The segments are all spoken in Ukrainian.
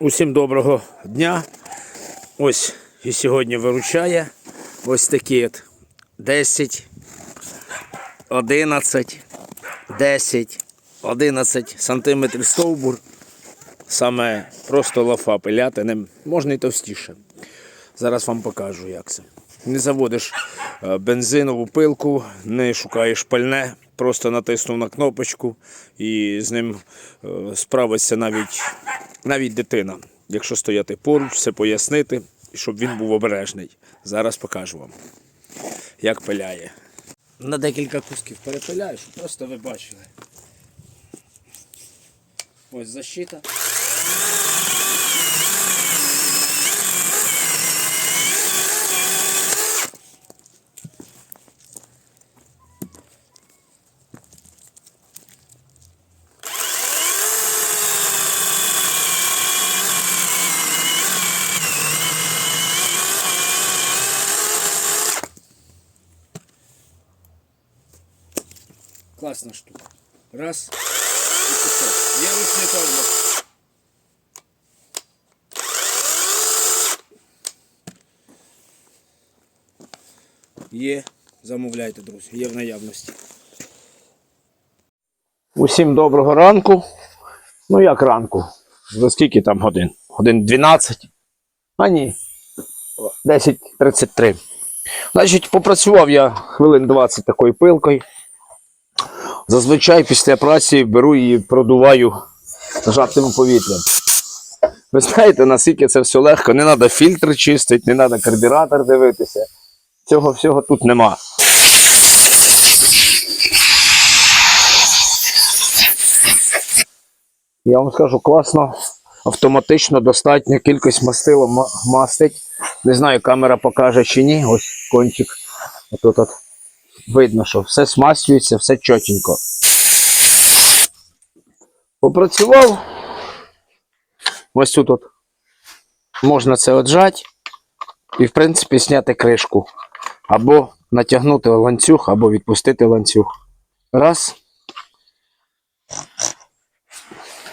Усім доброго дня. Ось і сьогодні виручає ось такі от 10, 11, 10, 11 сантиметрів стовбур. Саме просто лафа пиляти ним можна і товстіше. Зараз вам покажу, як це. Не заводиш е, бензинову пилку, не шукаєш пальне, просто натиснув на кнопочку і з ним е, справиться навіть, навіть дитина. Якщо стояти поруч, все пояснити, щоб він був обережний. Зараз покажу вам, як пиляє. На декілька кусків перепиляю, щоб просто ви бачили. Ось защита. Класна штука. Раз. Є ручний тормоз. Є. Замовляйте, друзі. Є в наявності. Усім доброго ранку. Ну як ранку? За скільки там годин? Годин 12. А ні. 10.33. Значить, попрацював я хвилин 20 такою пилкою. Зазвичай після праці беру і продуваю жартим повітрям. Ви знаєте, наскільки це все легко, не треба фільтр чистити, не треба карбюратор дивитися. Цього всього тут нема. Я вам скажу, класно, автоматично достатня кількість мастила мастить. Не знаю, камера покаже чи ні. Ось кончик. Отут от видно, що все смастюється, все чотенько. Попрацював. Ось тут от можна це отжати і, в принципі, зняти кришку. Або натягнути ланцюг, або відпустити ланцюг. Раз.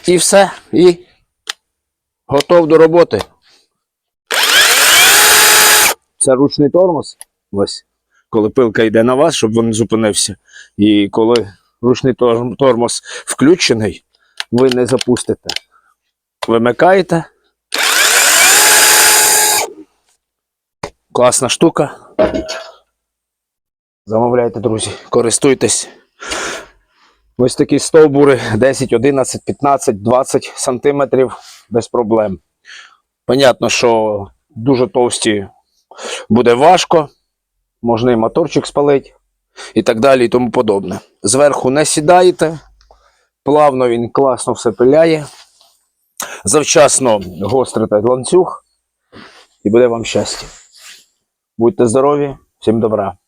І все. І готов до роботи. Це ручний тормоз. Ось коли пилка йде на вас, щоб він зупинився. І коли ручний тормоз включений, ви не запустите. Вимикаєте. Класна штука. Замовляйте, друзі, користуйтесь. Ось такі стовбури 10, 11, 15, 20 сантиметрів без проблем. Понятно, що дуже товсті буде важко можна і моторчик спалити і так далі, і тому подобне. Зверху не сідаєте, плавно він класно все пиляє. Завчасно гострите ланцюг, і буде вам щастя. Будьте здорові, всім добра.